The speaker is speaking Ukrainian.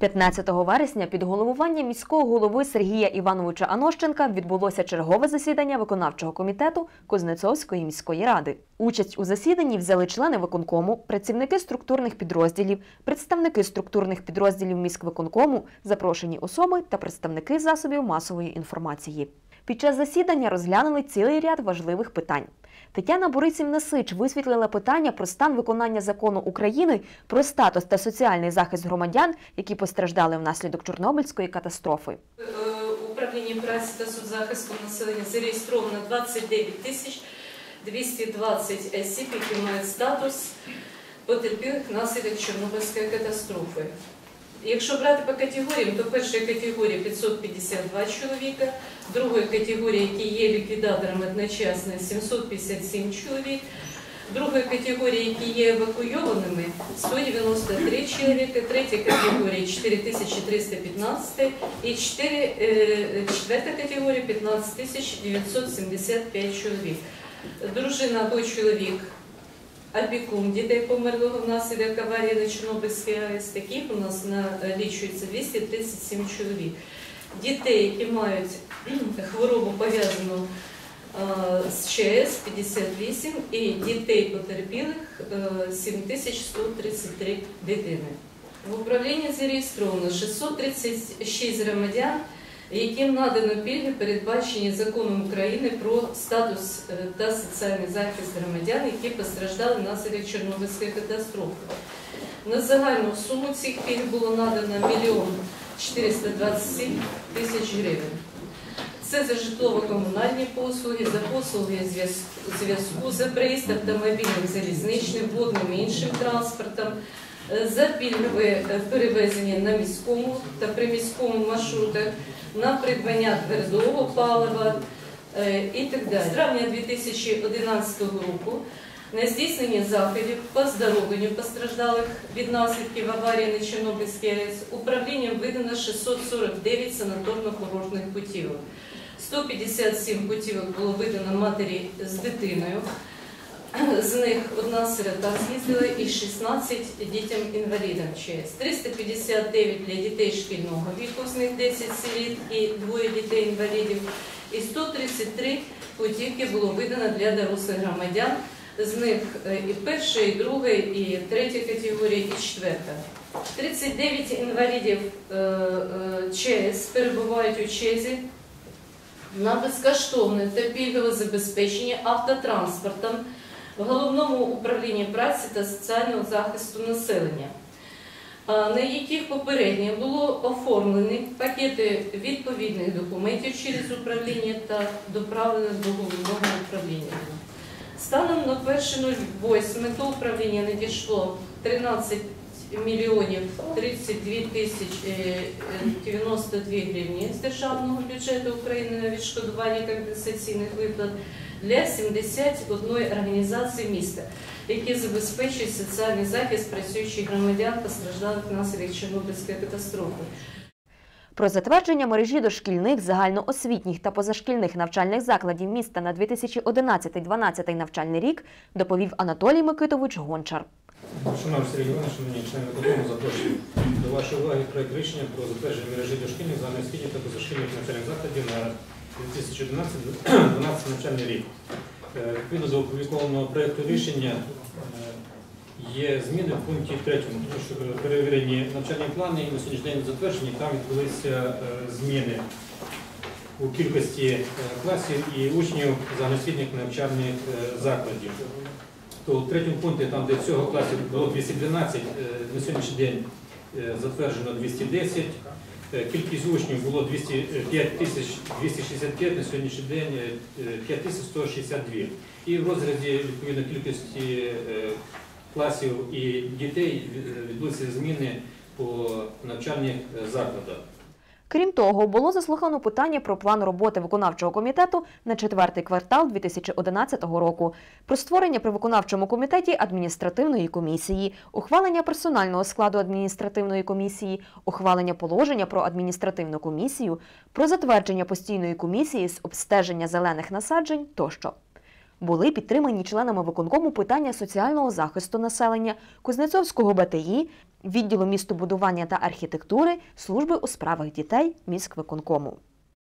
15 вересня під головуванням міського голови Сергія Івановича Анощенка відбулося чергове засідання виконавчого комітету Кузнецовської міської ради. Участь у засіданні взяли члени виконкому, працівники структурних підрозділів, представники структурних підрозділів міськвиконкому, запрошені особи та представники засобів масової інформації. Під час засідання розглянули цілий ряд важливих питань. Тетяна Борисів-Насич висвітлила питання про стан виконання закону України про статус та соціальний захист громадян, які постраждали внаслідок Чорнобильської катастрофи. Е, управлінні праці та соцзахисту населення зареєстровано 29 тисяч 220 осіб, які мають статус потерпілих внаслідок Чорнобильської катастрофи. Якщо брати по категоріям, то першої категорії 552 чоловіка, другої категорії, які є ліквідаторами одночасно, 757 чоловік, другої категорії, які є евакуйованими, 193 чоловіка, третя категорія 4315 і 4, е, четверта категорія 15975 чоловік. Дружина або чоловік опікун дітей померлого внаслідок аварії на Чорнобильській АЕС. Таких у нас налічується 237 чоловік. Дітей, які мають хворобу пов'язану з ЧС 58 і дітей потерпілих е, 7133 дитини. В управлінні зареєстровано 636 громадян, яким надано пільги, передбачені законом України про статус е, та соціальний захист громадян, які постраждали внаслідок Чорнобильської катастрофи. На загальну суму цих пільг було надано 1 мільйон 427 тисяч гривень. Це за житлово-комунальні послуги, за послуги зв'язку- за проїзд автомобільним, залізничним, водним і іншим транспортом, за пільгове е, перевезення на міському та приміському маршрутах, на придбання твердого палива е, і так далі. З травня 2011 року на здійснення заходів по здоровленню постраждалих від наслідків аварії на Чорнобильській АЕС управлінням видано 649 санаторно-курортних путівок. 157 путівок було видано матері з дитиною. З них одна сирота з'їздила і 16 дітям-інвалідам ЧС. 359 для дітей шкільного віку, з них 10 сиріт і двоє дітей-інвалідів. І 133 путівки було видано для дорослих громадян. З них е, і перша, і друга, і третя категорія, і четверта. 39 інвалідів е, е, ЧС перебувають у ЧЕЗі на безкоштовне та пільгове забезпечення автотранспортом в головному управлінні праці та соціального захисту населення, на яких попередньо було оформлені пакети відповідних документів через управління та доправлено до головного управління. Станом на 1.08 до управління надійшло 13 мільйонів 32 тисяч е, е, 92 гривні з державного бюджету України на відшкодування компенсаційних виплат для 71 організації міста, які забезпечують соціальний захист працюючих громадян постраждалих внаслідок Чорнобильської катастрофи. Про затвердження мережі дошкільних, загальноосвітніх та позашкільних навчальних закладів міста на 2011-2012 навчальний рік доповів Анатолій Микитович Гончар. Шановні Сергій Іванович, шановні члени виконкому, запрошую до вашої уваги проект рішення про затвердження мережі дошкільних, загальноосвітніх та позашкільних навчальних закладів на 2011-2012 навчальний рік. Е, Відповідно до опублікованого проекту рішення е, є зміни в пункті 3, тому що перевірені навчальні плани і на сьогоднішній день затверджені, там відбулися е, зміни у кількості е, класів і учнів загальноосвітніх навчальних е, закладів то в третьому пункті, там де всього класів було 212, е, на сьогоднішній день е, затверджено 210. Е, Кількість учнів було 205 265, на сьогоднішній день е, 5 тисяч 162. І в розрізі відповідно кількості класів і дітей відбулися зміни по навчальних закладах. Крім того, було заслухано питання про план роботи виконавчого комітету на четвертий квартал 2011 року, про створення при виконавчому комітеті адміністративної комісії, ухвалення персонального складу адміністративної комісії, ухвалення положення про адміністративну комісію, про затвердження постійної комісії з обстеження зелених насаджень тощо. Були підтримані членами виконкому питання соціального захисту населення, Кузнецовського БТІ, відділу містобудування та архітектури, служби у справах дітей міськвиконкому.